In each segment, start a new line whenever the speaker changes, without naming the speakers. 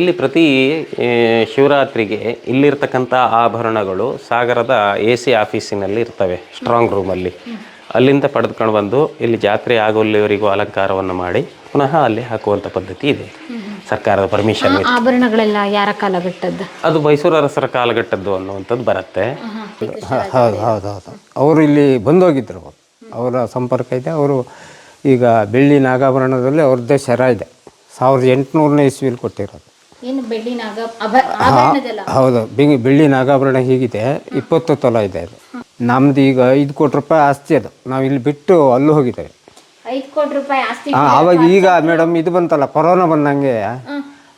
ಇಲ್ಲಿ ಪ್ರತಿ ಶಿವರಾತ್ರಿಗೆ ಇಲ್ಲಿರ್ತಕ್ಕಂಥ ಆಭರಣಗಳು ಸಾಗರದ ಎ ಸಿ ಆಫೀಸಿನಲ್ಲಿ ಇರ್ತವೆ ಸ್ಟ್ರಾಂಗ್ ರೂಮಲ್ಲಿ. ಅಲ್ಲಿಂದ ಪಡೆದುಕೊಂಡು ಬಂದು ಇಲ್ಲಿ ಜಾತ್ರೆ ಆಗೋಲ್ಲಿವರೆಗೂ ಅಲಂಕಾರವನ್ನು ಮಾಡಿ ಪುನಃ ಅಲ್ಲಿ ಹಾಕುವಂಥ ಪದ್ಧತಿ ಇದೆ. ಸರ್ಕಾರದ ಪರ್ಮಿಷನ್
ಆಭರಣಗಳೆಲ್ಲ ಯಾರ ಕಾಲಘಟ್ಟದ್ದು?
ಅದು ಮೈಸೂರು ಅರಸರ ಕಾಲಘಟ್ಟದ್ದು ಅನ್ನುವಂಥದ್ದು ಬರುತ್ತೆ.
ಹೌದು ಹೌದು ಹೌದು. ಅವರು ಇಲ್ಲಿ ಬಂದೋಗಿದ್ದರು ಅವರು ಅವರ ಸಂಪರ್ಕ ಇದೆ. ಅವರು ಈಗ ಬೆಳ್ಳಿ ನಾಗಾಭರಣದಲ್ಲಿ ಅವ್ರದ್ದೇ ಶರ ಇದೆ. ಸಾವಿರದ ಎಂಟುನೂರನೇ ಇಸ್ವಿಲಿ ಕೊಟ್ಟಿರೋದು.
ಏನು ಬೆಳ್ಳಿ ನಾಗ ಆಭರಣದಲ್ಲ?
ಹೌದು. ಬೆಂಗಿ ಬೆಳ್ಳಿ ನಾಗಾಭರಣ ಹೀಗಿದೆ. ಇಪ್ಪತ್ತು ತೊಲ ಇದೆ ಅದು. ನಮ್ದು ಈಗ ಐದು ಕೋಟಿ ರೂಪಾಯಿ ಆಸ್ತಿ ಅದು. ನಾವು ಇಲ್ಲಿ ಬಿಟ್ಟು ಅಲ್ಲೂ ಹೋಗಿದ್ದೇವೆ.
ಐದು ಕೋಟಿ ರೂಪಾಯಿ ಆಸ್ತಿ
ಆ, ಆವಾಗ ಈಗ ಮೇಡಮ್ ಇದು ಬಂತಲ್ಲ ಕೊರೋನಾ ಬಂದಂಗೆ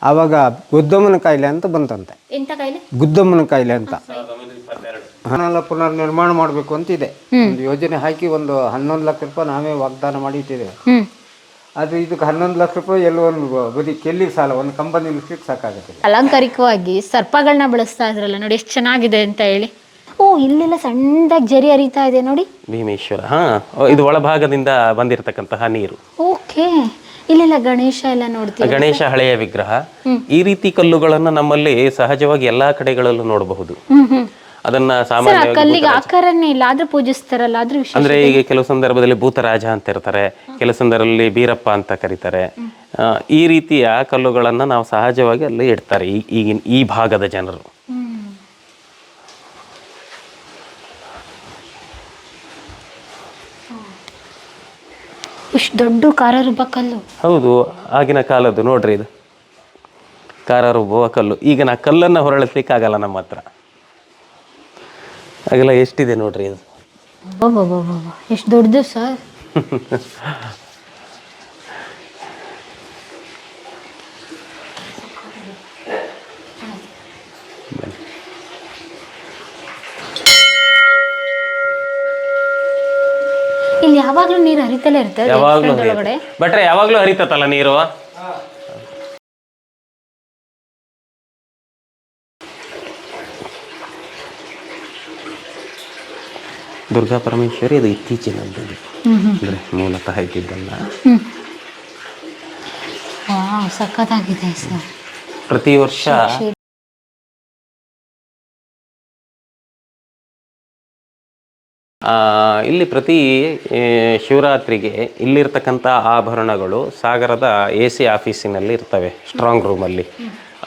ಅವಾಗ ಗುದ್ದಮ್ಮನ ಕಾಯಿಲೆ ಅಂತ ಬಂತಂತೆ.
ಎಂತ ಕಾಯಿಲೆ?
ಗುದ್ದಮ್ಮನ ಕಾಯಿಲೆ ಅಂತ. ಹಣೆಲ್ಲ ಪುನರ್ ನಿರ್ಮಾಣ ಮಾಡಬೇಕು ಅಂತ ಇದೆ ಒಂದು ಯೋಜನೆ ಹಾಕಿ ಒಂದು ಹನ್ನೊಂದು ಲಕ್ಷ ರೂಪಾಯಿ ನಾವೇ ವಾಗ್ದಾನ ಮಾಡಿ ಇಟ್ಟಿದ್ದೇವೆ.
ಹ್ಮ್.
ಅದು ಇದಕ್ಕೆ ಹನ್ನೊಂದು ಲಕ್ಷ ರೂಪಾಯಿ ಎಲ್ಲೋ ಒಂದು ಬರೀ ಕೆಲ್ಲಿಗೆ ಸಾಲ ಒಂದು ಕಂಬ ನಿಲ್ಲಿಸ್ಲಿಕ್ಕೆ ಸಾಕಾಗುತ್ತೆ.
ಅಲಂಕಾರಿಕವಾಗಿ ಸರ್ಪಗಳನ್ನ ಬಳಸ್ತಾ ಇದ್ರಲ್ಲ ನೋಡಿ ಎಷ್ಟು ಚೆನ್ನಾಗಿದೆ ಅಂತ ಹೇಳಿ. ಓ ಇಲ್ಲೆಲ್ಲ ಸಣ್ಣದಾಗಿ ಜರಿ ಹರಿತಾ ಇದೆ ನೋಡಿ.
ಭೀಮೇಶ್ವರ ಹಾ ಇದು ಒಳಭಾಗದಿಂದ ಬಂದಿರತಕ್ಕಂತಹ ನೀರು.
ಓಕೆ ಇಲ್ಲೆಲ್ಲ ಗಣೇಶ ಎಲ್ಲ ನೋಡ್ತೀವಿ
ಗಣೇಶ ಹಳೆಯ ವಿಗ್ರಹ. ಈ ರೀತಿ ಕಲ್ಲುಗಳನ್ನು ನಮ್ಮಲ್ಲಿ ಸಹಜವಾಗಿ ಎಲ್ಲಾ ಕಡೆಗಳಲ್ಲೂ ನೋಡಬಹುದು. ಅದನ್ನ
ಸರ್
ಸಾಮಾನ್ಯವಾಗಿ
ಕಲ್ಲಿಗೆ ಆಕಾರನೇ ಇಲ್ಲ ಆದ್ರೂ ಪೂಜಿಸ್ತಾರಲ್ಲ ಆದ್ರೂ ವಿಶೇಷ
ಅಂದ್ರೆ ಈಗ ಕೆಲವು ಸಂದರ್ಭದಲ್ಲಿ ಭೂತರಾಜ ಅಂತ ಇರ್ತಾರೆ ಕೆಲವು ಸಂದರ್ಭದಲ್ಲಿ ಬೀರಪ್ಪ ಅಂತ ಕರೀತಾರೆ. ಆ, ಈ ರೀತಿಯ ಕಲ್ಲುಗಳನ್ನ ನಾವು ಸಹಜವಾಗಿ ಅಲ್ಲಿ ಇಡ್ತಾರೆ ಈ ಈಗಿನ ಈ ಭಾಗದ ಜನರು.
ಇಷ್ಟು ದೊಡ್ಡ ಕಾರರೂಪ ಕಲ್ಲು.
ಹೌದು ಆಗಿನ ಕಾಲದ್ದು ನೋಡ್ರಿ ಇದು. ಕಾರ ರುಬ್ಬುವ ಕಲ್ಲು. ಈಗ ನಾ ಕಲ್ಲನ್ನು ಹೊರಳಿಸ್ಲಿಕ್ಕಾಗಲ್ಲ ನಮ್ಮ ಹತ್ರ. ಹಾಗೆಲ್ಲ ಎಷ್ಟಿದೆ ನೋಡ್ರಿ ಇದು?
ಎಷ್ಟು ದೊಡ್ಡದು ಸರ್? ಇಲ್ಲಿ ಯಾವಾಗ್ಲೂ ನೀರು ಹರಿತಲೇ ಇರ್ತದೆ
ಯಾವಾಗ್ಲೂ ಬಟ್ರೆ ಯಾವಾಗ್ಲೂ ಹರಿತತ್ತಲ್ಲ ನೀರು? ದುರ್ಗಾ ಪರಮೇಶ್ವರಿ ಅದು ಇತ್ತೀಚಿನದ್ದು. ಅಂದ್ರೆ ಮೂಲತಃ ಇದ್ದಿದ್ದಲ್ಲ.
ಸಖತ್ತಾಗಿದೆ ಸರ್.
ಪ್ರತಿ ವರ್ಷ ಆ, ಇಲ್ಲಿ ಪ್ರತಿ ಶಿವರಾತ್ರಿಗೆ ಇಲ್ಲಿರ್ತಕ್ಕಂಥ ಆಭರಣಗಳು ಸಾಗರದ ಎ ಸಿ ಆಫೀಸಿನಲ್ಲಿ ಇರ್ತವೆ ಸ್ಟ್ರಾಂಗ್ ರೂಮಲ್ಲಿ.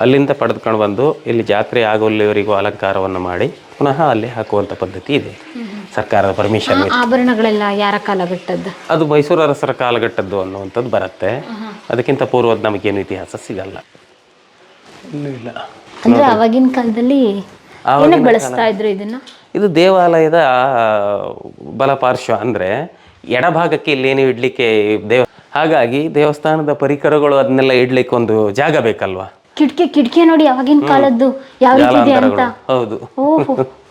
ಅಲ್ಲಿಂದ ಪಡೆದುಕೊಂಡು ಬಂದು ಇಲ್ಲಿ ಜಾತ್ರೆ ಆಗೋಲ್ಲಿವರೆಗೂ ಅಲಂಕಾರವನ್ನು ಮಾಡಿ ಪುನಃ ಅಲ್ಲಿ ಹಾಕುವಂಥ ಪದ್ಧತಿ ಇದೆ. ಸರ್ಕಾರದ ಪರ್ಮಿಷನ್
ಆಭರಣಗಳೆಲ್ಲ ಯಾರ ಕಾಲಘಟ್ಟದ್ದು?
ಅದು ಮೈಸೂರು ಅರಸರ ಕಾಲಘಟ್ಟದ್ದು ಅನ್ನುವಂಥದ್ದು ಬರುತ್ತೆ. ಅದಕ್ಕಿಂತ ಪೂರ್ವದ ನಮಗೇನು ಇತಿಹಾಸ ಸಿಗಲ್ಲ. ಇಲ್ಲ.
ಅಂದ್ರೆ ಅವಾಗಿನ ಕಾಲದಲ್ಲಿ ಏನಕ್ಕೆ ಬಳಸ್ತಾ ಇದ್ರು ಇದನ್ನ?
ಇದು ದೇವಾಲಯದ ಬಲಪಾರ್ಶ್ವ ಅಂದ್ರೆ ಎಡಭಾಗಕ್ಕೆ ಇಲ್ಲೇನು ಇಡ್ಲಿಕ್ಕೆ ದೇವ ಹಾಗಾಗಿ ದೇವಸ್ಥಾನದ ಪರಿಕರಗಳು ಅದನ್ನೆಲ್ಲ ಇಡ್ಲಿಕ್ಕೆ ಒಂದು ಜಾಗ ಬೇಕಲ್ವಾ?
ಕಿಟಕಿ ಕಿಟಕಿ ನೋಡಿ ಅವಾಗಿನ ಕಾಲದ್ದು ಯಾವ ರೀತಿ ಇದೆ ಅಂತ.
ಹೌದು.
ಓಹೋ.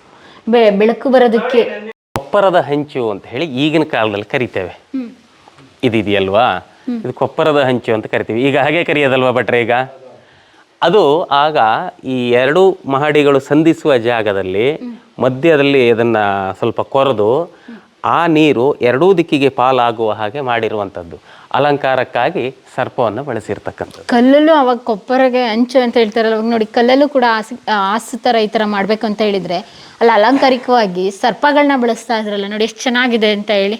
ಬೆ- ಬೆಳಕು ಬರೋದಕ್ಕೆ.
ಕೊಪ್ಪರದ ಹಂಚು ಅಂತ ಹೇಳಿ ಈಗಿನ ಕಾಲದಲ್ಲಿ ಕರಿತೇವೆ. ಇದಿದೆಯಲ್ವಾ? ಇದು ಕೊಪ್ಪರದ ಹಂಚು ಅಂತ ಕರಿತೀವಿ. ಈಗ ಹಾಗೆ ಕರೆಯೋದಲ್ವಾ ಭಟ್ರೆ ಈಗ? ಅದು ಆಗ ಈ ಎರಡು ಮಹಡಿಗಳು ಸಂಧಿಸುವ ಜಾಗದಲ್ಲಿ ಮಧ್ಯದಲ್ಲಿ ಅದನ್ನ ಸ್ವಲ್ಪ ಕೊರೆದು ಆ ನೀರು ಎರಡೂ ದಿಕ್ಕಿಗೆ ಪಾಲಾಗುವ ಹಾಗೆ ಮಾಡಿರುವಂಥದ್ದು. ಅಲಂಕಾರಕ್ಕಾಗಿ ಸರ್ಪವನ್ನು ಬಳಸಿರ್ತಕ್ಕಂಥದ್ದು.
ಕಲ್ಲಲ್ಲೂ ಅವಾಗ ಕೊಪ್ಪರಿಗೆ ಅಂಚು ಅಂತ ಹೇಳ್ತಾರಲ್ಲ, ಅವಾಗ ನೋಡಿ ಕಲ್ಲಲ್ಲೂ ಕೂಡ ಆಸ್ ಆಸು ಥರ ಈ ಥರ ಮಾಡಬೇಕು ಅಂತ ಹೇಳಿದರೆ, ಅಲ್ಲಿ ಅಲಂಕಾರಿಕವಾಗಿ ಸರ್ಪಗಳನ್ನ ಬಳಸ್ತಾ ಇದ್ರಲ್ಲ, ನೋಡಿ ಎಷ್ಟು ಚೆನ್ನಾಗಿದೆ ಅಂತ ಹೇಳಿ.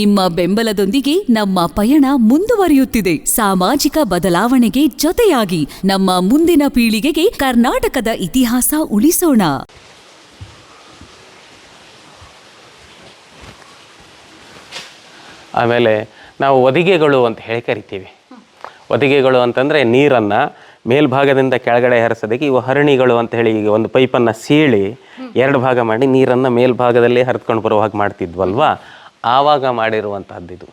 ನಿಮ್ಮ ಬೆಂಬಲದೊಂದಿಗೆ ನಮ್ಮ ಪಯಣ ಮುಂದುವರಿಯುತ್ತಿದೆ. ಸಾಮಾಜಿಕ ಬದಲಾವಣೆಗೆ ಜೊತೆಯಾಗಿ ನಮ್ಮ ಮುಂದಿನ ಪೀಳಿಗೆಗೆ ಕರ್ನಾಟಕದ ಇತಿಹಾಸ ಉಳಿಸೋಣ.
ಆಮೇಲೆ ನಾವು ಒದಿಗೆಗಳು ಅಂತ ಹೇಳಿ ಕರಿತೀವಿ. ಒದಿಗೆಗಳು ಅಂತಂದರೆ ನೀರನ್ನು ಮೇಲ್ಭಾಗದಿಂದ ಕೆಳಗಡೆ ಹರಿಸೋದಕ್ಕೆ ಇವು ಹರಣಿಗಳು ಅಂತ ಹೇಳಿ ಈಗ ಒಂದು ಪೈಪನ್ನು ಸೀಳಿ ಎರಡು ಭಾಗ ಮಾಡಿ ನೀರನ್ನು ಮೇಲ್ಭಾಗದಲ್ಲಿ ಹರಿದ್ಕೊಂಡು ಬರೋ ಹಾಗೆ ಮಾಡ್ತಿದ್ವಲ್ವಾ? ಆವಾಗ ಮಾಡಿರುವಂತಹದ್ದು ಇದು.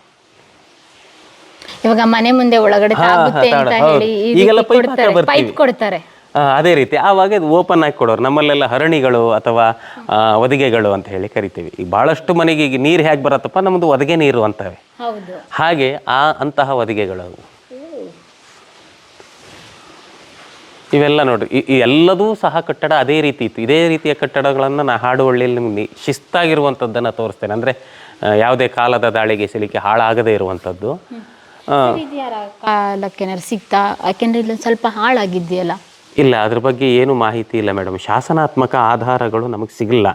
ಇವಾಗ ಮನೆ ಮುಂದೆ ಒಳಗಡೆ
ಹಾ,
ತಾಗುತ್ತೆ ಅಂತ ಹೇಳಿ ಈ
ಈಗೆಲ್ಲ
ರೀತಿ
pipe
ಕೊಡ್ತಾರೆ
ಬರ್ತೀವಿ.
ಪೈಪ್ ಕೊಡ್ತಾರೆ.
ಆ, ಅದೇ ರೀತಿ. ಆವಾಗ ಇದು ಓಪನ್ ಆಗಿ ಕೊಡೋರು ನಮ್ಮಲ್ಲೆಲ್ಲ ಹರಣಿಗಳು ಅಥವಾ ಆ, ಒದಿಗೆಗಳು ಅಂತ ಹೇಳಿ ಕರಿತೀವಿ. ಈಗ ಭಾಳಷ್ಟು ಮನೆಗೆ ಈಗ ನೀರು ಹೇಗೆ ಬರತ್ತಪ್ಪ? ನಮ್ಮದು ಒದಗೆ ನೀರು ಅಂತವೆ.
ಹೌದು.
ಹಾಗೆ ಆ ಅಂತಹ ಒದಿಗೆಗಳು ಅವು. ಇವೆಲ್ಲ ನೋಡ್ರಿ ಈ- ಈ ಎಲ್ಲದೂ ಸಹ ಕಟ್ಟಡ ಅದೇ ರೀತಿ ಇತ್ತು. ಇದೇ ರೀತಿಯ ಕಟ್ಟಡಗಳನ್ನು ನಾ ಹಾಡುವಳ್ಳಿಯಲ್ಲಿ ನಿಮ್ಗೆ ಶಿಸ್ತಾಗಿರುವಂಥದ್ದನ್ನು ತೋರಿಸ್ತೇನೆ. ಅಂದರೆ ಯಾವುದೇ ಕಾಲದ ದಾಳಿಗೆ ಸಿಲಿಕೆ ಹಾಳಾಗದೇ ಇರುವಂಥದ್ದು.
ಕಾಲಕ್ಕೆ ಸಿಗ್ತಾ? ಯಾಕೆಂದ್ರೆ ಇಲ್ಲಿ ಸ್ವಲ್ಪ ಹಾಳಾಗಿದೆಯಲ್ಲ
ಇಲ್ಲ ಅದ್ರ ಬಗ್ಗೆ ಏನು ಮಾಹಿತಿ ಇಲ್ಲ ಮೇಡಮ್. ಶಾಸನಾತ್ಮಕ ಆಧಾರಗಳು ನಮಗೆ ಸಿಗಲ್ಲ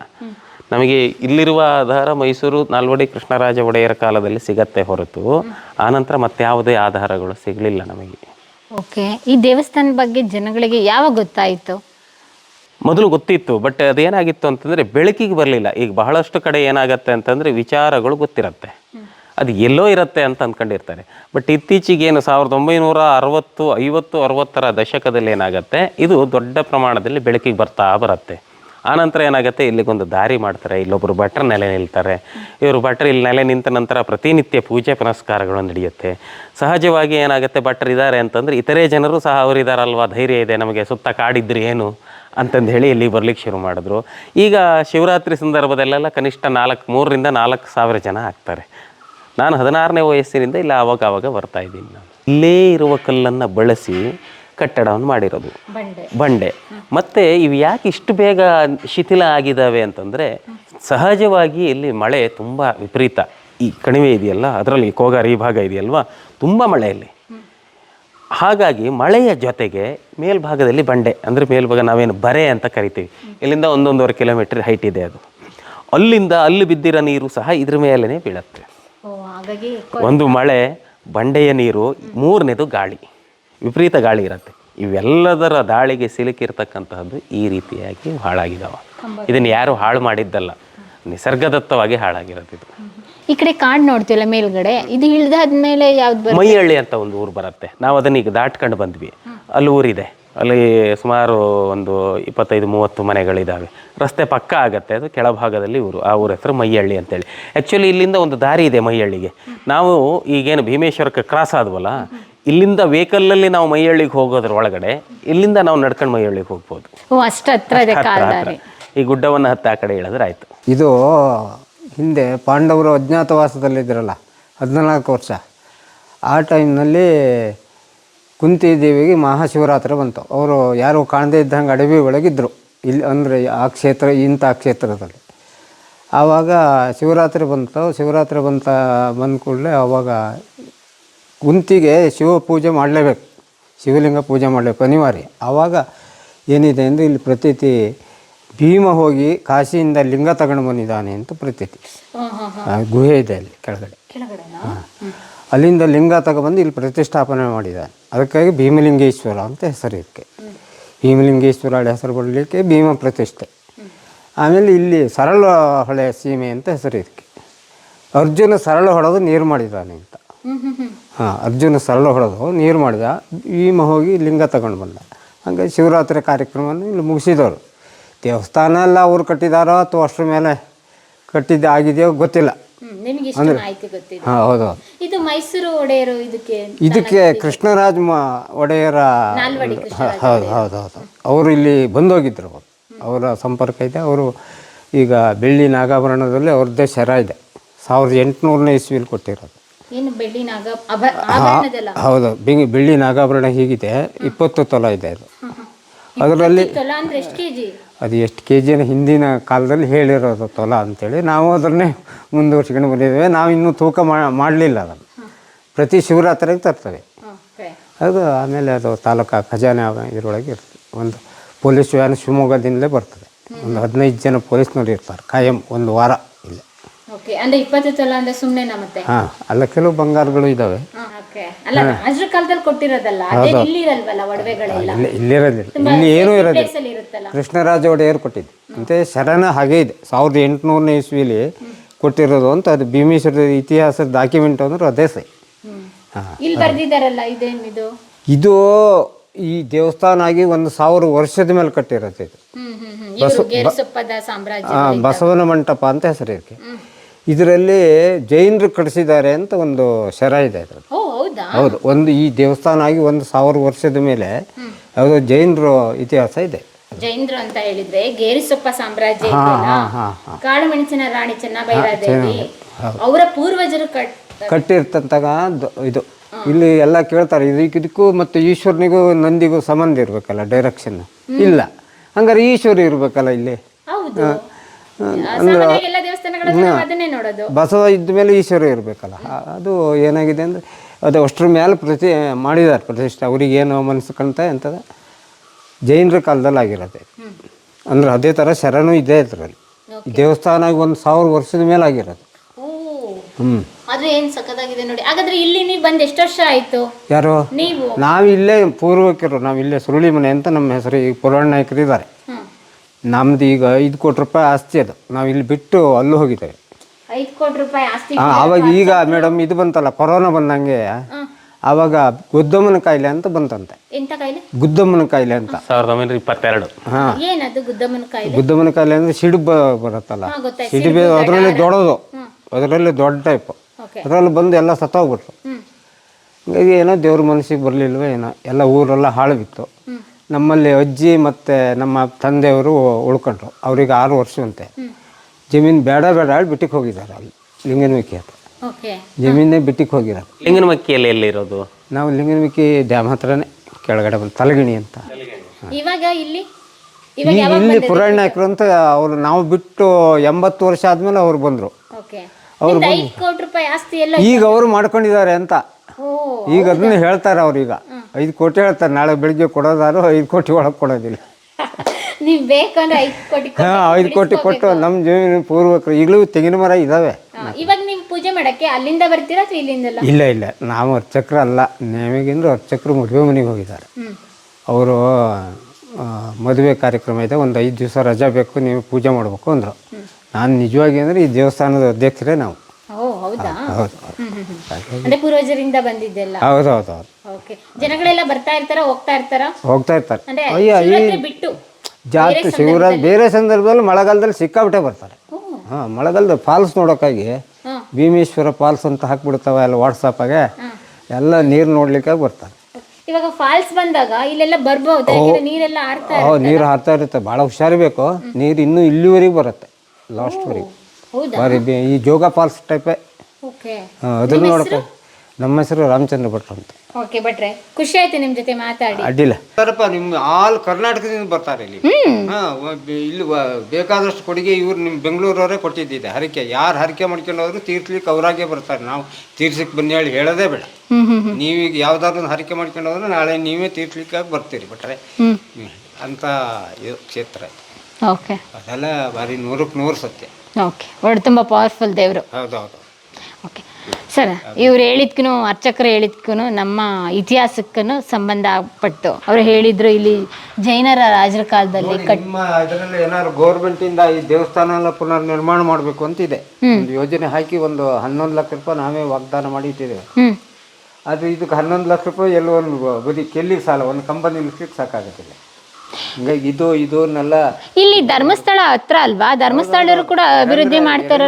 ನಮಗೆ ಇಲ್ಲಿರುವ ಆಧಾರ ಮೈಸೂರು ನಾಲ್ವಡಿ ಕೃಷ್ಣರಾಜ ಒಡೆಯರ ಕಾಲದಲ್ಲಿ ಸಿಗತ್ತೆ ಹೊರತು. ಆನಂತರ ಮತ್ತಾವುದೇ ಆಧಾರಗಳು ಸಿಗಲಿಲ್ಲ ನಮಗೆ.
ಓಕೆ ಈ ದೇವಸ್ಥಾನದ ಬಗ್ಗೆ ಜನಗಳಿಗೆ ಯಾವಾಗ ಗೊತ್ತಾಯಿತು?
ಮೊದಲು ಗೊತ್ತಿತ್ತು ಬಟ್ ಅದೇನಾಗಿತ್ತು ಅಂತಂದರೆ ಬೆಳಕಿಗೆ ಬರಲಿಲ್ಲ. ಈಗ ಬಹಳಷ್ಟು ಕಡೆ ಏನಾಗತ್ತೆ ಅಂತಂದರೆ ವಿಚಾರಗಳು ಗೊತ್ತಿರುತ್ತೆ. ಅದು ಎಲ್ಲೋ ಇರುತ್ತೆ ಅಂತ ಅಂದ್ಕೊಂಡಿರ್ತಾರೆ ಬಟ್ ಇತ್ತೀಚೆಗೇನು ಸಾವಿರದ ಒಂಬೈನೂರ ಅರವತ್ತು, ಐವತ್ತು, ಅರವತ್ತರ ದಶಕದಲ್ಲಿ ಏನಾಗುತ್ತೆ, ಇದು ದೊಡ್ಡ ಪ್ರಮಾಣದಲ್ಲಿ ಬೆಳಕಿಗೆ ಬರ್ತಾ ಬರುತ್ತೆ. ಆನಂತರ ಏನಾಗುತ್ತೆ ಇಲ್ಲಿಗೊಂದು ದಾರಿ ಮಾಡ್ತಾರೆ. ಇಲ್ಲೊಬ್ಬರು ಭಟ್ರ ನೆಲೆ ನಿಲ್ತಾರೆ. ಇವರು ಭಟ್ರು ಇಲ್ಲಿ ನೆಲೆ ನಿಂತ ನಂತರ ಪ್ರತಿನಿತ್ಯ ಪೂಜೆ ಪುನಸ್ಕಾರಗಳು ನಡೆಯುತ್ತೆ. ಸಹಜವಾಗಿ ಏನಾಗುತ್ತೆ, ಭಟ್ರು ಇದ್ದಾರೆ ಅಂತಂದ್ರೆ ಇತರೆ ಜನರು ಸಹ ಅವರಿದಾರಲ್ವಾ? ಧೈರ್ಯ ಇದೆ ನಮಗೆ, ಸುತ್ತ ಕಾಡಿದ್ರು ಏನು? ಅಂತಂದು ಹೇಳಿ ಇಲ್ಲಿ ಬರ್ಲಿಕ್ಕೆ ಶುರು ಮಾಡಿದ್ರು. ಈಗ ಶಿವರಾತ್ರಿ ಸಂದರ್ಭದಲ್ಲೆಲ್ಲ ಕನಿಷ್ಠ ನಾಲ್ಕು ಮೂರರಿಂದ ನಾಲ್ಕು ಸಾವಿರ ಜನ ಆಗ್ತಾರೆ. ನಾನು ಹದಿನಾರನೇ ವಯಸ್ಸಿನಿಂದ ಇಲ್ಲಿ ಆವಾಗ ಆವಾಗ ಬರ್ತಾ ಇದ್ದೀನಿ ನಾನು. ಇಲ್ಲೇ ಇರುವ ಕಲ್ಲನ್ನು ಬಳಸಿ ಕಟ್ಟಡವನ್ನು ಮಾಡಿರೋದು.
ಬಂಡೆ.
ಮತ್ತು ಇವು ಯಾಕೆ ಇಷ್ಟು ಬೇಗ ಶಿಥಿಲ ಆಗಿದ್ದಾವೆ ಅಂತಂದರೆ ಸಹಜವಾಗಿ ಇಲ್ಲಿ ಮಳೆ ತುಂಬ ವಿಪರೀತ. ಈ ಕಣಿವೆ ಇದೆಯಲ್ಲ ಅದರಲ್ಲಿ ಕೋಗಾರಿ ಈ ಭಾಗ ಇದೆಯಲ್ವಾ? ತುಂಬ ಮಳೆ ಇಲ್ಲಿ. ಹಾಗಾಗಿ ಮಳೆಯ ಜೊತೆಗೆ ಮೇಲ್ಭಾಗದಲ್ಲಿ ಬಂಡೆ ಅಂದರೆ ಮೇಲ್ಭಾಗ ನಾವೇನು ಬರೆ ಅಂತ ಕರಿತೀವಿ. ಇಲ್ಲಿಂದ ಒಂದೊಂದೂವರೆ ಕಿಲೋಮೀಟರ್ ಹೈಟ್ ಇದೆ ಅದು. ಅಲ್ಲಿಂದ ಅಲ್ಲಿ ಬಿದ್ದಿರೋ ನೀರು ಸಹ ಇದ್ರ ಮೇಲೇ ಬೀಳತ್ತೆ. ಒಂದು ಮಳೆ ಬಂಡೆಯ ನೀರು ಮೂರನೇದು ಗಾಳಿ. ವಿಪರೀತ ಗಾಳಿ ಇರುತ್ತೆ. ಇವೆಲ್ಲದರ ದಾಳಿಗೆ ಸಿಲುಕಿರ್ತಕ್ಕಂತಹದ್ದು ಈ ರೀತಿಯಾಗಿ ಹಾಳಾಗಿದಾವ. ಇದನ್ನು ಯಾರು ಹಾಳು ಮಾಡಿದ್ದಲ್ಲ. ನಿಸರ್ಗದತ್ತವಾಗಿ ಹಾಳಾಗಿರೋದು ಇದು.
ಈ ಕಡೆ ಕಾಡ್ ನೋಡ್ತೀವಲ್ಲ ಮೇಲ್ಗಡೆ? ಇದು ಇಳ್ದಾದ್ಮೇಲೆ ಯಾವ್ದು
ಮೈಹಳ್ಳಿ ಅಂತ ಒಂದು ಊರು ಬರುತ್ತೆ. ನಾವು ಅದನ್ನ ಈಗ ದಾಟ್ಕೊಂಡು ಬಂದ್ವಿ. ಅಲ್ಲಿ ಊರಿದೆ. ಅಲ್ಲಿ ಸುಮಾರು ಒಂದು ಇಪ್ಪತ್ತೈದು ಮೂವತ್ತು ಮನೆಗಳಿದ್ದಾವೆ ರಸ್ತೆ ಪಕ್ಕ ಆಗತ್ತೆ. ಅದು ಕೆಳಭಾಗದಲ್ಲಿ ಊರು. ಆ ಊರ ಹೆಸರು ಮೈಹಳ್ಳಿ ಅಂತೇಳಿ. ಆ್ಯಕ್ಚುಲಿ ಇಲ್ಲಿಂದ ಒಂದು ದಾರಿ ಇದೆ ಮೈಹಳ್ಳಿಗೆ. ನಾವು ಈಗೇನು ಭೀಮೇಶ್ವರಕ್ಕೆ ಕ್ರಾಸ್ ಆದ್ವಲ್ಲ ಇಲ್ಲಿಂದ ವೆಹಿಕಲ್ಲಲ್ಲಿ ನಾವು ಮೈಹಳ್ಳಿಗೆ ಹೋಗೋದ್ರ ಒಳಗಡೆ ಇಲ್ಲಿಂದ ನಾವು ನಡ್ಕೊಂಡು ಮೈಹಳ್ಳಿಗೆ ಹೋಗ್ಬೋದು.
ಓ ಅಷ್ಟು ಹತ್ರ ಇದೆ
ಹತ್ರ, ಹತ್ರ. ಈ ಗುಡ್ಡವನ್ನು ಹತ್ತ ಆ ಕಡೆ ಹೇಳಿದ್ರೆ ಆಯಿತು.
ಇದು ಹಿಂದೆ ಪಾಂಡವರು ಅಜ್ಞಾತವಾಸದಲ್ಲಿದ್ದರಲ್ಲ ಹದಿನಾಲ್ಕು ವರ್ಷ. ಆ ಟೈಮ್ನಲ್ಲಿ ಕುಂತಿ ದೇವಿಗೆ ಮಹಾಶಿವರಾತ್ರಿ ಬಂತು. ಅವರು ಯಾರು ಕಾಣದೇ ಇದ್ದಂಗೆ ಅಡವಿ ಒಳಗಿದ್ದರು ಇಲ್ಲಿ ಅಂದರೆ ಆ ಕ್ಷೇತ್ರ, ಇಂಥ ಕ್ಷೇತ್ರದಲ್ಲಿ. ಆವಾಗ ಶಿವರಾತ್ರಿ ಬಂತು. ಶಿವರಾತ್ರಿ ಬಂತ, ಬಂದ ಕೂಡಲೇ ಆವಾಗ ಕುಂತಿಗೆ ಶಿವ ಪೂಜೆ ಮಾಡಲೇಬೇಕು. ಶಿವಲಿಂಗ ಪೂಜೆ ಮಾಡಲೇಬೇಕು ಅನಿವಾರ್ಯ. ಆವಾಗ ಏನಿದೆ ಅಂದರೆ ಇಲ್ಲಿ ಪ್ರತೀತಿ ಭೀಮ ಹೋಗಿ ಕಾಶಿಯಿಂದ ಲಿಂಗ ತಗೊಂಡು ಬಂದಿದ್ದಾನೆ ಅಂತ ಪ್ರತೀತಿ ಆ ಗುಹೆ ಇದೆ ಅಲ್ಲಿ ಕೆಳಗಡೆ. ಹಾ. ಅಲ್ಲಿಂದ ಲಿಂಗ ತಗೊಬಂದು ಇಲ್ಲಿ ಪ್ರತಿಷ್ಠಾಪನೆ ಮಾಡಿದ್ದಾನೆ. ಅದಕ್ಕಾಗಿ ಭೀಮಲಿಂಗೇಶ್ವರ ಅಂತ ಹೆಸರು ಇದಕ್ಕೆ ಭೀಮಲಿಂಗೇಶ್ವರ ಹೆಸರು ಬರಲಿಕ್ಕೆ ಭೀಮ ಪ್ರತಿಷ್ಠೆ. ಆಮೇಲೆ ಇಲ್ಲಿ ಸರಳ ಹೊಳೆ ಸೀಮೆ ಅಂತ ಹೆಸರು ಇದಕ್ಕೆ ಅರ್ಜುನ ಸರಳ ಹೊಡೆದು ನೀರು ಮಾಡಿದ್ದಾನೆ ಅಂತ. ಹಾಂ ಅರ್ಜುನ ಸರಳ ಹೊಡೆದು ನೀರು ಮಾಡಿದ ಭೀಮ ಹೋಗಿ ಲಿಂಗ ತಗೊಂಡು ಬಂದ. ಹಂಗಾಗಿ ಶಿವರಾತ್ರಿ ಕಾರ್ಯಕ್ರಮವನ್ನು ಇಲ್ಲಿ ಮುಗಿಸಿದವರು. ದೇವಸ್ಥಾನ ಎಲ್ಲ ಅವ್ರು ಕಟ್ಟಿದಾರೋ ಅಥವಾ ಅಷ್ಟ್ರ ಮೇಲೆ ಕಟ್ಟಿದ್ದೆ ಆಗಿದೆಯೋ ಗೊತ್ತಿಲ್ಲ.
ನಿಮಗೆ ಇಷ್ಟು ಮಾಹಿತಿ ಗೊತ್ತಿದೆ.
ಹಾಂ ಹೌದು ಹೌದು.
ಇದು ಮೈಸೂರು ಒಡೆಯರು ಇದಕ್ಕೆ
ಇದಕ್ಕೆ ಕೃಷ್ಣರಾಜ ಮ ಒಡೆಯರ
ನಾಲ್ವಡಿ
ಹ- ಹೌದು ಹೌದು ಹೌದು. ಅವರು ಇಲ್ಲಿ ಬಂದೋಗಿದ್ರು ಅವರು. ಅವರ ಸಂಪರ್ಕ ಇದೆ. ಅವರು ಈಗ ಬೆಳ್ಳಿ ನಾಗಾಭರಣದಲ್ಲಿ ಅವ್ರದ್ದೇ ಶರ ಇದೆ. ಸಾವಿರದ ಎಂಟುನೂರನೇ ಇಸ್ವಿಲಿ ಕೊಟ್ಟಿರೋದು.
ಏನು ಬೆಳ್ಳಿ ನಾಗ ಅಭ ಆಭರಣದಲ್ಲ?
ಹೌದು. ಬೆಂಗಿ ಬೆಳ್ಳಿ ನಾಗಾಭರಣ ಹೀಗಿದೆ. ಇಪ್ಪತ್ತು ತೊಲ ಇದೆ ಅದು. ಅದರಲ್ಲಿ
ತೊಲ ಅಂದ್ರೆ ಎಷ್ಟು ಕೆಜಿ?
ಅದು ಎಷ್ಟು ಕೆ ಜಿನ ಹಿಂದಿನ ಕಾಲದಲ್ಲಿ ಹೇಳಿರೋದು ತೊಲ ಅಂತೇಳಿ. ನಾವು ಅದನ್ನೇ ಮುಂದುವರ್ಸ್ಕೊಂಡು ಬಂದಿದ್ದೇವೆ. ನಾವು ಇನ್ನೂ ತೂಕ ಮಾಡಲಿಲ್ಲ ಅದನ್ನು. ಪ್ರತಿ ಶಿವರಾತ್ರಿಗೆ ತರ್ತೇವೆ. ಅದು ಆಮೇಲೆ ಅದು ತಾಲೂಕು ಖಜಾನೆ ಇದರೊಳಗೆ ಇರ್ತದೆ. ಒಂದು ಪೊಲೀಸ್ ವ್ಯಾನ್ ಶಿವಮೊಗ್ಗದಿಂದಲೇ ಬರ್ತದೆ. ಒಂದು ಹದಿನೈದು ಜನ ಪೊಲೀಸ್ನವ್ರು ಇರ್ತಾರೆ. ಕಾಯಂ ಒಂದು ವಾರ.
ಓಕೆ ಅಂದ್ರೆ ಇಪ್ಪತ್ತು ತೊಲ ಅಂದ್ರೆ ಸುಮ್ಮನೆ ಮತ್ತೆ.
ಹಾಂ ಅಲ್ಲ ಕೆಲವು ಬಂಗಾರಗಳು ಇದ್ದಾವೆ
ಓಕೆ ಅಲ್ಲ ಅದ್ರ ಕಾಲದಲ್ಲಿ ಕೊಟ್ಟಿರೋದಲ್ಲ ಅದೇ ಇಲ್ಲಿರಲ್ವಲ್ಲ ಒಡವೆಗಳೆಲ್ಲ?
ಇಲ್ಲಿ ಇಲ್ಲಿರೋದಿಲ್ಲ. ಇಲ್ಲಿ ಏನೂ ಇರೋದಿಲ್ಲ.
ಇರುತ್ತಲ್ಲ
ಕೃಷ್ಣರಾಜ ಒಡೆಯರ್ ಕೊಟ್ಟಿದ್ದು. ಅಂತೆ ಶರಣ ಹಾಗೆ ಇದೆ. ಸಾವಿರದ ಎಂಟುನೂರನೇ ಇಸ್ವಿಲಿ ಕೊಟ್ಟಿರೋದು ಅಂತ ಅದು ಭೀಮೇಶ್ವರ ಇತಿಹಾಸದ ಡಾಕ್ಯುಮೆಂಟ್ ಅಂದ್ರೆ ಅದೇ ಸೈ.
ಇಲ್ಲಿ ಬರ್ದಿದ್ದಾರಲ್ಲ ಇದೇನಿದು
ಇದು? ಈ ದೇವಸ್ಥಾನ ಆಗಿ ಒಂದು ಸಾವಿರ ವರ್ಷದ ಮೇಲೆ ಕಟ್ಟಿರತ್ತೆ ಇದು. ಬಸವನ ಮಂಟಪ ಅಂತ ಹೆಸರು ಇದಕ್ಕೆ ಇದರಲ್ಲಿ ಜೈನರು ಕಟ್ಟಿಸಿದ್ದಾರೆ ಅಂತ ಒಂದು ಶರ ಇದೆ ಅದ್ರಲ್ಲಿ.
ಹೌದಾ?
ಒಂದು ಈ ದೇವಸ್ಥಾನ ಆಗಿ ಒಂದು ಸಾವಿರ ವರ್ಷದ ಮೇಲೆ ಯಾವುದೋ ಜೈನರು ಇತಿಹಾಸ ಇದೆ.
ಜೈನ್ರು ಅಂತ ಹೇಳಿದ್ರೆ ಗೇರಿಸೊಪ್ಪ ಸಾಮ್ರಾಜ್ಯ ಕಾಳು ಮೆಣಸಿನ ರಾಣಿ ಚೆನ್ನಬೈರಾದೇವಿ ಅವರ ಪೂರ್ವಜರು ಕಟ್ಟಿರ್ತಂತ
ಕಟ್ಟಿರ್ತಂತಾಗ ಇದು. ಇಲ್ಲಿ ಎಲ್ಲ ಕೇಳ್ತಾರೆ ಇದಕ್ಕೆ ಇದಕ್ಕೂ ಮತ್ತು ಈಶ್ವರನಿಗೂ ನಂದಿಗೂ ಸಂಬಂಧ ಇರಬೇಕಲ್ಲ ಡೈರೆಕ್ಷನ್ ಇಲ್ಲ. ಹಂಗಾರೆ ಈಶ್ವರ ಇರಬೇಕಲ್ಲ ಇಲ್ಲಿ?
ಎಲ್ಲ ದೇವಸ್ಥಾನಗಳಲ್ಲಿ ನಾವು ಅದನ್ನೇ ನೋಡೋದು.
ಬಸವ ಇದ್ದ ಮೇಲೆ ಈಶ್ವರ ಇರಬೇಕಲ್ಲ. ಅದು ಏನಾಗಿದೆ ಅಂದರೆ ಅದು ಅಷ್ಟರ ಮೇಲೆ ಪ್ರತಿ ಮಾಡಿದ್ದಾರೆ ಪ್ರತಿಷ್ಠೆ. ಅವ್ರಿಗೆ ಏನು ಮನಸ್ಸು ಕಾಣ್ತಾ ಎಂಥದ ಜೈನರ ಕಾಲದಲ್ಲಿ ಆಗಿರೋದೆ. ಅಂದ್ರೆ ಅದೇ ಥರ ಶರಣು ಇದೆ ಅದರಲ್ಲಿ ದೇವಸ್ಥಾನ ಒಂದು ಸಾವಿರ ವರ್ಷದ ಮೇಲೆ ಆಗಿರೋದು.
ಓ.
ಹ್ಞೂ
ಅದು ಏನ್ ಸಖತ್ತಾಗಿದೆ ನೋಡಿ. ಹಾಗಾದ್ರೆ ಇಲ್ಲಿ ನೀವು ಬಂದ್ ಎಷ್ಟು ವರ್ಷ ಆಯ್ತು?
ಯಾರು?
ನೀವು?
ನಾವು ಇಲ್ಲೇ ಪೂರ್ವಕರು ನಾವು ಇಲ್ಲೇ ಸುರುಳಿ ಮನೆ ಅಂತ ನಮ್ಮ ಹೆಸರು ಈಗ ಪುರಾಣ ನಾಯಕರು ಇದ್ದಾರೆ. ನಮ್ದು ಈಗ ಐದು ಕೋಟಿ ರೂಪಾಯಿ ಆಸ್ತಿ ಅದು. ನಾವು ಇಲ್ಲಿ ಬಿಟ್ಟು ಅಲ್ಲೂ ಹೋಗಿದ್ದೇವೆ.
ಅವಾಗ ಕೋಟಿ ರೂಪಾಯಿ ಆಸ್ತಿ
ಆ, ಆವಾಗ ಈಗ ಮೇಡಮ್ ಇದು ಬಂತಲ್ಲ ಕೊರೋನಾ ಬಂದಂಗೆ ಆವಾಗ ಗುದ್ದಮ್ಮನ ಕಾಯಿಲೆ ಅಂತ ಬಂತಂತೆ.
ಎಂತ ಕಾಯಿಲೆ?
ಗುದ್ದಮ್ಮನ ಕಾಯಿಲೆ ಅಂತ.
ಸಾವಿರದ ಒಂಬೈನೂರ ಇಪ್ಪತ್ತೆರಡು.
ಹಾಂ.
ಏನದು ಗುದ್ದಮ್ಮನ ಕಾಯಿಲೆ?
ಗುದ್ದಮ್ಮನ ಕಾಯಿಲೆ ಅಂದರೆ ಸಿಡುಬ ಬರುತ್ತಲ್ಲ.
ಹಾ ಗೊತ್ತಾಯ್ತು.
ಸಿಡಿಬೆ ಅದರಲ್ಲಿ ದೊಡ್ಡದು. ಅದರಲ್ಲಿ ದೊಡ್ಡ ಟೈಪ್
ಓಕೆ
ಅದರಲ್ಲಿ ಬಂದು ಎಲ್ಲ ಸತ್ತೋಗ್ಬಿಟ್ರು.
ಹ್ಮ್.
ಹೀಗಾಗಿ ಏನೋ ದೇವ್ರ ಮನಸ್ಸಿಗೆ ಬರಲಿಲ್ವ ಏನೋ ಎಲ್ಲ ಊರೆಲ್ಲ ಹಾಳು ಬಿತ್ತು. ನಮ್ಮಲ್ಲಿ ಅಜ್ಜಿ ಮತ್ತು ನಮ್ಮ ತಂದೆಯವರು ಉಳ್ಕೊಂಡ್ರು. ಅವ್ರಿಗೆ ಆರು ವರ್ಷವಂತೆ ಜಮೀನು ಬೇಡ ಬೇಡ ಹೇಳಿ ಬಿಟ್ಟಿಗೆ ಹೋಗಿದ್ದಾರೆ ಅಲ್ಲಿ ಲಿಂಗನಮಕ್ಕಿ ಹತ್ರ.
ಓಕೆ.
ಜಮೀನೇ ಬಿಟ್ಟಿಗೆ ಹೋಗಿದ್ದಾರೆ
ಲಿಂಗನಮಕ್ಕಿಯಲ್ಲಿ ಎಲ್ಲಿರೋದು?
ನಾವು ಲಿಂಗನಮಕ್ಕಿ ಡ್ಯಾಮ್ ಹತ್ರನೇ ಕೆಳಗಡೆ ಬಂದು ತಲಗಿಣಿ ಅಂತ.
ಇವಾಗ ಇಲ್ಲಿ?
ಇಲ್ಲಿ ಪುರಾಣ ನಾಯಕರು ಅಂತ ಅವರು ನಾವು ಬಿಟ್ಟು ಎಂಬತ್ತು ವರ್ಷ ಆದ್ಮೇಲೆ ಅವ್ರು ಬಂದರು.
ಅವ್ರು
ಈಗ ಅವರು ಮಾಡ್ಕೊಂಡಿದ್ದಾರೆ ಅಂತ. ಈಗ ಅದನ್ನ ಹೇಳ್ತಾರೆ ಅವ್ರೀಗ ಐದು ಕೋಟಿ ಹೇಳ್ತಾರೆ ನಾಳೆ ಬೆಳಿಗ್ಗೆ ಕೊಡೋದಾದ್ರು ಐದು ಕೋಟಿ ಒಳಗೆ ಕೊಡೋದಿಲ್ಲ.
ನೀವು ಬೇಕಂದ್ರೆ ಐದು ಕೋಟಿ
ಹಾಂ ಐದು ಕೋಟಿ ಕೊಟ್ಟು ನಮ್ಮ ಜಮೀನು ಪೂರ್ವಕರು ಈಗಲೂ ತೆಂಗಿನ ಮರ ಇದ್ದಾವೆ
ಇವಾಗ ನೀವು ಪೂಜೆ ಮಾಡಕ್ಕೆ ಅಲ್ಲಿಂದ ಬರ್ತೀರಾ ಅಥವಾ ಇಲ್ಲಿಂದಲ್ಲ?
ಇಲ್ಲ ಇಲ್ಲ ನಾವು ಅರ್ಚಕ್ರ ಅಲ್ಲ ನೇಮಗಿಂದು ಅರ್ಚಕ್ರ ಮದುವೆ ಮನೆಗೆ ಹೋಗಿದ್ದಾರೆ. ಅವರು ಮದುವೆ ಕಾರ್ಯಕ್ರಮ ಇದೆ ಒಂದು ಐದು ದಿವಸ ರಜಾ ಬೇಕು ನೀವು ಪೂಜೆ ಮಾಡಬೇಕು ಅಂದರು. ನಾನು ನಿಜವಾಗಿ ಅಂದರೆ ಈ ದೇವಸ್ಥಾನದ ಅಧ್ಯಕ್ಷರೇ ನಾವು.
ಹೌದಾ?
ಹೌದು.
ಅಂದ್ರೆ ಪೂರ್ವಜರಿಂದ ಬಂದಿದ್ದೆಲ್ಲ?
ಹೌದು ಹೌದು ಹೌದು.
ಓಕೆ ಜನಗಳೆಲ್ಲ ಬರ್ತಾ ಇರ್ತಾರ ಹೋಗ್ತಾ ಇರ್ತಾರ?
ಹೋಗ್ತಾ ಇರ್ತಾರೆ.
ಅಂದ್ರೆ
ಅಯ್ಯ ಈ
ಶಿವರಾತ್ರಿ ಬಿಟ್ಟು
ಜಾತ್ರೆ ಶಿವರಾತ್ರಿ ಬೇರೆ ಸಂದರ್ಭದಲ್ಲಿ ಮಳೆಗಾಲದಲ್ಲಿ ಸಿಕ್ಕಾಬಿಟ್ಟೆ ಬರ್ತಾರೆ. ಹಾಂ ಮಳೆಗಾಲದ ಫಾಲ್ಸ್ ನೋಡೋಕ್ಕಾಗಿ ಭೀಮೇಶ್ವರ ಫಾಲ್ಸ್ ಅಂತ ಹಾಕ್ಬಿಡ್ತಾವೆ ಎಲ್ಲ ವಾಟ್ಸಪ್ಪಾಗೆ ಎಲ್ಲ ನೀರು ನೋಡ್ಲಿಕ್ಕೆ ಬರ್ತಾರೆ.
ಇವಾಗ ಫಾಲ್ಸ್ ಬಂದಾಗ ಇಲ್ಲೆಲ್ಲ ನೀರೆಲ್ಲ
ಓ ನೀರು ಹಾರ್ತಾ ಇರುತ್ತೆ ಭಾಳ ಹುಷಾರಿಬೇಕು. ನೀರು ಇನ್ನೂ ಇಲ್ಲಿವರೆಗೆ ಬರುತ್ತೆ ಲಾಸ್ಟ್ವರೆಗೆ ಬಾರಿ ಬೇ ಈ ಜೋಗ ಫಾಲ್ಸ್ ಟೈಪೇ
ಓಕೆ.
ಅದನ್ನು ನೋಡಕ್ಕೆ ನಮ್ಮ ಹೆಸರು ರಾಮಚಂದ್ರ ಭಟ್ರು ಅಂತ.
ಓಕೆ ಭಟ್ರೆ ಖುಷಿ ಆಯ್ತು ನಿಮ್ ಜೊತೆ ಮಾತಾಡಿ.
ಅಡ್ಡಿಲ್ಲ. ಸರಪ್ಪ ನಿಮ್ಮ ಆಲ್ ಕರ್ನಾಟಕದಿಂದ ಬರ್ತಾರೆ ಇಲ್ಲಿ. ಹಾಂ ಇಲ್ಲಿ ವ- ಬೇಕಾದಷ್ಟು ಕೊಡುಗೆ ಇವ್ರು ನಿಮ್ಮ ಬೆಂಗಳೂರವರೇ ಕೊಟ್ಟಿದ್ದಿದೆ. ಹರಕೆ ಯಾರು ಹರಕೆ ಮಾಡ್ಕೊಂಡು ಹೋದ್ರು ತೀರ್ಸ್ಲಿಕ್ಕೆ ಅವರಾಗೆ ಬರ್ತಾರೆ. ನಾವು ತೀರ್ಸಕ್ಕೆ ಬನ್ನಿ ಹೇಳಿ ಹೇಳೋದೇ ಬೇಡ.
ಹ್ಮ್ ಹ್ಮ್
ನೀವೀಗ ಯಾವ್ದಾದ್ರು ಒಂದು ಹರಕೆ ಮಾಡ್ಕೊಂಡು ಹೋದ್ರೆ ನಾಳೆ ನೀವೇ ತೀರ್ಸ್ಲಿಕ್ಕೆ ಬರ್ತೀರಿ
ಹ್ಮ್.
ಅಂತ ಇದು ಕ್ಷೇತ್ರ.
ಓಕೆ.
ಅದೆಲ್ಲ ಭಾರಿ ನೂರಕ್ಕೆ ನೂರು ಸತ್ಯ.
ಓಕೆ ಒಳ್ಳೆ ತುಂಬ ಪವರ್ಫುಲ್ ದೇವರು. ಓಕೆ ಸರ್ ಇವ್ರು ಹೇಳಿದ್ಕೂ ಅರ್ಚಕರು ಹೇಳಿದ್ಕೂ ನಮ್ಮ ಇತಿಹಾಸಕ್ಕೂ ಸಂಬಂಧ ಪಟ್ಟು. ಅವ್ರು ಹೇಳಿದ್ರು ಇಲ್ಲಿ ಜೈನರ ರಾಜರ ಕಾಲದಲ್ಲಿ ಕಟ್
ನಿಮ್ಮ ಇದರಲ್ಲಿ ಏನಾದ್ರು ಗೌರ್ಮೆಂಟ್ ಇಂದ ಈ ದೇವಸ್ಥಾನ ಎಲ್ಲ ಪುನರ್ ನಿರ್ಮಾಣ ಮಾಡಬೇಕು ಅಂತಿದೆ. ಒಂದು ಯೋಜನೆ ಹಾಕಿ ಒಂದು ಹನ್ನೊಂದು ಲಕ್ಷ ರೂಪಾಯಿ ನಾವೇ ವಾಗ್ದಾನ ಮಾಡಿ ಇಟ್ಟಿದ್ದೇವೆ. ಅದು ಇದಕ್ಕೆ ಹನ್ನೊಂದು ಲಕ್ಷ ರೂಪಾಯಿ ಎಲ್ಲೋ ಒಂದು ಬದಿ ಕೆಲ್ಲಿಗೆ ಸಾಲ ಒಂದು ಕಂಬ ನಿಲ್ಲಿಸ್ಲಿಕ್ಕೆ ಸಾಕಾಗುತ್ತಿಲ್ಲ. ಹಿಂಗಾಗಿ ಇದು ಇದನ್ನೆಲ್ಲ
ಇಲ್ಲಿ ಧರ್ಮಸ್ಥಳ ಹತ್ರ ಅಲ್ವಾ? ಧರ್ಮಸ್ಥಳರು ಕೂಡ ಅಭಿವೃದ್ಧಿ ಮಾಡ್ತಾರ?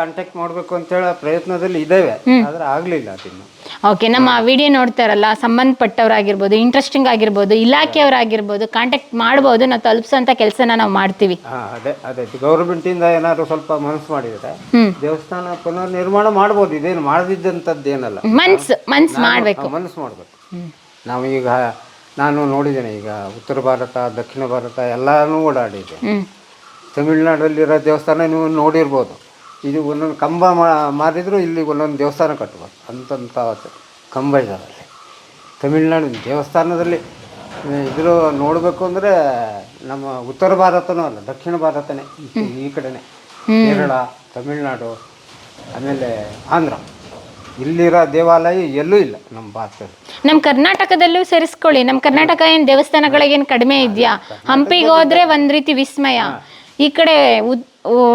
ಕಾಂಟ್ಯಾಕ್ಟ್ ಮಾಡಬೇಕು ಅಂತ ಹೇಳಿ ಪ್ರಯತ್ನದಲ್ಲಿ ಇದ್ದೇವೆ. ಆದ್ರೆ ಆಗ್ಲಿಲ್ಲ ಅದಿನ್ನು.
ಓಕೆ ನಮ್ಮ ವಿಡಿಯೋ ನೋಡ್ತಾರಲ್ಲ ಸಂಬಂಧಪಟ್ಟವರಾಗಿರ್ಬೋದು ಇಂಟ್ರೆಸ್ಟಿಂಗ್ ಆಗಿರ್ಬೋದು ಇಲಾಖೆಯವರಾಗಿರ್ಬೋದು ಕಾಂಟ್ಯಾಕ್ಟ್ ಮಾಡ್ಬೋದು ನಾವು ತಲುಪಿಸೋಂಥ ಕೆಲಸನ ನಾವು ಮಾಡ್ತೀವಿ.
ಹಾ ಅದೇ ಅದೇ. ಗೌರ್ಮೆಂಟ್ ಇಂದ ಏನಾದ್ರು ಸ್ವಲ್ಪ ಮನಸ್ಸು ಮಾಡಿದ್ರೆ ದೇವಸ್ಥಾನ ಪುನರ್ ನಿರ್ಮಾಣ ಮಾಡ್ಬೋದು. ಇದೇನು ಮಾಡದಿದ್ದಂಥದ್ದು ಏನಲ್ಲ
ಮನ್ಸ್ ಮನ್ಸ್ ಮಾಡ್ಬೇಕು.
ಮನಸ್ಸು ಮಾಡಬೇಕು. ನಾವು ಈಗ ನಾನು ನೋಡಿದ್ದೇನೆ ಈಗ ಉತ್ತರ ಭಾರತ ದಕ್ಷಿಣ ಭಾರತ ಎಲ್ಲಾನು
ಓಡಾಡಿದೆ.
ತಮಿಳ್ನಾಡಲ್ಲಿರೋ ದೇವಸ್ಥಾನ ನೀವು ನೋಡಿರ್ಬೋದು. ಇದು ಒಂದೊಂದು ಕಂಬ ಮಾರಿದ್ರು ಇಲ್ಲಿ ಒಂದೊಂದು ದೇವಸ್ಥಾನ ಕಟ್ಬೋದು ಅಂತಂಥ ಕಂಬ ಇದಾವೆ ಅಲ್ಲಿ ತಮಿಳ್ನಾಡು ದೇವಸ್ಥಾನದಲ್ಲಿ ಇದ್ರ ನೋಡಬೇಕು ಅಂದರೆ ನಮ್ಮ ಉತ್ತರ ಭಾರತನೂ ಅಲ್ಲ ದಕ್ಷಿಣ ಭಾರತನೇ ಈ- ಈ ಕಡೆನೇ ಕೇರಳ ತಮಿಳ್ನಾಡು ಆಮೇಲೆ ಆಂಧ್ರ. ಇಲ್ಲಿರೋ ದೇವಾಲಯ ಎಲ್ಲೂ ಇಲ್ಲ ನಮ್ಮ ಭಾರತದಲ್ಲಿ.
ನಮ್ಮ ಕರ್ನಾಟಕದಲ್ಲೂ ಸೇರಿಸ್ಕೊಳ್ಳಿ. ನಮ್ಮ ಕರ್ನಾಟಕ ಏನು ದೇವಸ್ಥಾನಗಳಿಗೇನು ಕಡಿಮೆ ಇದೆಯಾ? ಹಂಪಿಗೆ ಹೋದ್ರೆ ಒಂದ್ ರೀತಿ ವಿಸ್ಮಯ. ಈ ಕಡೆ ಉದ್-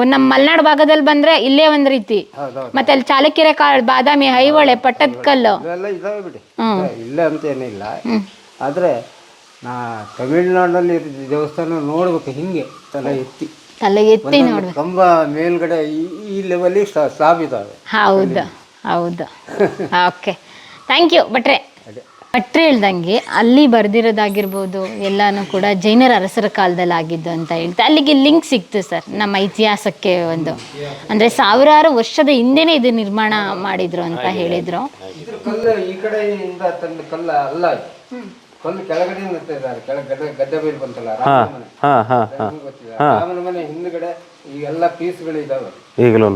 ನಮ್ಮ ಮಲೆನಾಡು ಭಾಗದಲ್ಲಿ ಬಂದ್ರೆ ಇಲ್ಲೇ ಒಂದ್ ರೀತಿ. ಮತ್ತೆ ಅಲ್ಲಿ ಚಾಲುಕ್ಯರ ಕಾಳು ಬಾದಾಮಿ ಐಹೊಳೆ ಪಟ್ಟದಕಲ್ಲು
ಇವೆಲ್ಲ ಇದಾವೆ ಬಿಡಿ. ಇಲ್ಲ ಅಂತ ಏನಿಲ್ಲ. ಆದರೆ ನಾ ತಮಿಳ್ನಾಡಲ್ಲಿ ದೇವಸ್ಥಾನ ನೋಡ್ಬೇಕು ಹಿಂಗೆ ತಲೆ ಎತ್ತಿ.
ತಲೆ ಎತ್ತಿ ನೋಡ್ಬೇಕು.
ತುಂಬಾ ಮೇಲ್ಗಡೆ ಈ ಈ ಲೆವೆಲ್ಲಿ ಸ್ಲಾಬ್ ಇದ್ದಾವೆ
ಹೌದು. ಹೌದು. ಓಕೆ ಥ್ಯಾಂಕ್ ಯು ಭಟ್ರೆ ಭಟ್ರೆ ಹೇಳ್ದಂಗೆ ಅಲ್ಲಿ ಬರೆದಿರೋದಾಗಿರ್ಬೋದು ಎಲ್ಲನೂ ಕೂಡ ಜೈನರ ಅರಸರ ಕಾಲದಲ್ಲಿ ಆಗಿದ್ದು ಅಂತ ಹೇಳ್ತಾ ಅಲ್ಲಿಗೆ ಲಿಂಕ್ ಸಿಕ್ತು ಸರ್ ನಮ್ಮ ಇತಿಹಾಸಕ್ಕೆ ಒಂದು. ಅಂದರೆ ಸಾವಿರಾರು ವರ್ಷದ ಹಿಂದೆನೇ ಇದು ನಿರ್ಮಾಣ ಮಾಡಿದ್ರು ಅಂತ ಹೇಳಿದರು.
ಕಲ್ಲು ಕೆಳಗಡೆ ಕಡೆಯಿಂದ ಕೆಳಗಡೆ ಗಡ್ಡೆ ಗಡ್ಡೆ ಬಂತಲ್ಲ ರಾಮನ ಮನೆ.
ಹಾ ಹಾ ಹಾ
ನಿಮ್ಗೆ ಗೊತ್ತಿದೆ. ರಾಮನ ಮನೆ ಹಿಂದ್ಗಡೆ ಈ ಎಲ್ಲ ಪೀಸ್ಗಳು ಇದಾವೆ.
ಈಗಲೂ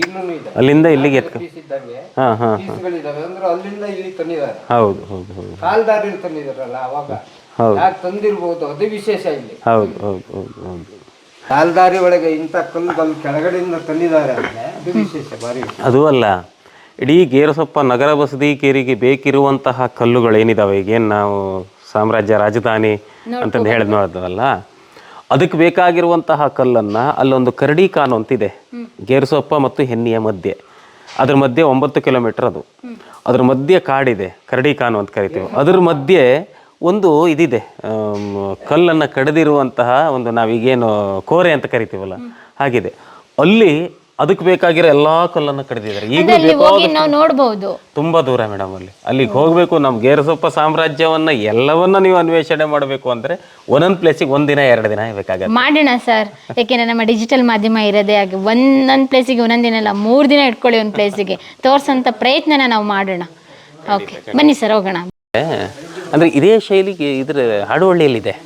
ಈಗ್ಲೂ ಇದೆ.
ಅಲ್ಲಿಂದ ಇಲ್ಲಿಗೆ ಎತ್ಕ
ಪೀಸ್ ಇದ್ದಂಗೆ
ಹಾ ಹಾ
ಪೀಸ್ಗಳಿದಾವೆ. ಅಂದ್ರೆ ಅಲ್ಲಿಂದ ಇಲ್ಲಿ ತಂದಿದ್ದಾರೆ.
ಹೌದು ಹೌದು ಹೌದು.
ಕಾಲ್ದಾರಿಲಿ ತಂದಿದಾರಲ್ಲ ಅವಾಗ.
ಹೌದು.
ಯಾಕೆ ತಂದಿರ್ಬೋದು? ಅದು ವಿಶೇಷ ಇಲ್ಲಿ.
ಹೌದು ಹೌದು ಹೌದು ಹೌದು.
ಕಾಲ್ದಾರಿ ಒಳಗೆ ಇಂಥ ಕಲ್ಲು ಬಂದು ಕೆಳಗಡೆಯಿಂದ ತಂದಿದ್ದಾರೆ ಅಂದ್ರೆ ಅದು ವಿಶೇಷ ಬಾರಿ ವಿಶೇಷ.
ಅದು ಅಲ್ಲ. ಇಡೀ ಗೇರಸೊಪ್ಪ ನಗರ ಬಸದಿ ಕೇರಿಗೆ ಬೇಕಿರುವಂತಹ ಕಲ್ಲುಗಳೇನಿದಾವೆ? ಈಗೇನು ನಾವು ಸಾಮ್ರಾಜ್ಯ ರಾಜಧಾನಿ ಅಂತಂದು ಹೇಳಿದ್ ನೋಡಿದ್ವಲ್ಲ ಅದಕ್ಕೆ ಬೇಕಾಗಿರುವಂತಹ ಕಲ್ಲನ್ನು ಅಲ್ಲೊಂದು ಕರಡಿ ಕಾನು ಅಂತಿದೆ. ಗೇರುಸೊಪ್ಪ ಮತ್ತು ಹೆನ್ನಿಯ ಮಧ್ಯೆ. ಅದ್ರ ಮಧ್ಯೆ ಒಂಬತ್ತು ಕಿಲೋಮೀಟರ್ ಅದು. ಅದ್ರ ಮಧ್ಯೆ ಕಾಡಿದೆ ಕರಡಿ ಕಾನು ಅಂತ ಕರಿತೀವಿ. ಅದ್ರ ಮಧ್ಯೆ ಒಂದು ಇದಿದೆ ಕಲ್ಲನ್ನು ಕಡಿದಿರುವಂತಹ ಒಂದು ನಾವೀಗೇನು ಕೋರೆ ಅಂತ ಕರಿತೀವಲ್ಲ? ಹಾಗಿದೆ. ಅಲ್ಲಿ ಅದಕ್ಕೆ ಬೇಕಾಗಿರೋ ಎಲ್ಲಾ ಕಲ್ಲನ್ನು ಕಡಿದಿದ್ದಾರೆ. ಈಗ
ಅಂದ್ರೆ ಅಲ್ಲಿ ಹೋಗಿ ನಾವು
ತುಂಬಾ ದೂರ ಮೇಡಮ್ ಅಲ್ಲಿ. ಅಲ್ಲಿಗೆ ಹೋಗ್ಬೇಕು ನಮ್ಮ ಗೇರಸೊಪ್ಪ ಸಾಮ್ರಾಜ್ಯವನ್ನ ಎಲ್ಲವನ್ನ ನೀವು ಅನ್ವೇಷಣೆ ಮಾಡಬೇಕು ಅಂದ್ರೆ ಒಂದೊಂದು ಪ್ಲೇಸಿಗೆ ಒಂದಿನ ಎರಡು ದಿನ ಬೇಕಾಗುತ್ತೆ.
ಮಾಡೋಣ ಸರ್. ಯಾಕೆಂದ್ರೆ ನಮ್ಮ ಡಿಜಿಟಲ್ ಮಾಧ್ಯಮ ಇರೋದೇ ಆಗಿ ಒಂದೊಂದು ಪ್ಲೇಸಿಗೆ ಒಂದೊಂದು ದಿನ ಇಲ್ಲ ಮೂರು ದಿನ ಇಟ್ಕೊಳ್ಳಿ ಒಂದು ಪ್ಲೇಸಿಗೆ ತೋರ್ಸೋಂಥ ಪ್ರಯತ್ನನ ನಾವು ಮಾಡೋಣ. ಓಕೆ ಬನ್ನಿ ಸರ್ ಹೋಗೋಣ.
ಅಂದ್ರೆ ಇದೇ ಶೈಲಿಗೆ ಇದ್ರ ಹಾಡುವಳ್ಳಿಯಲ್ಲಿದೆ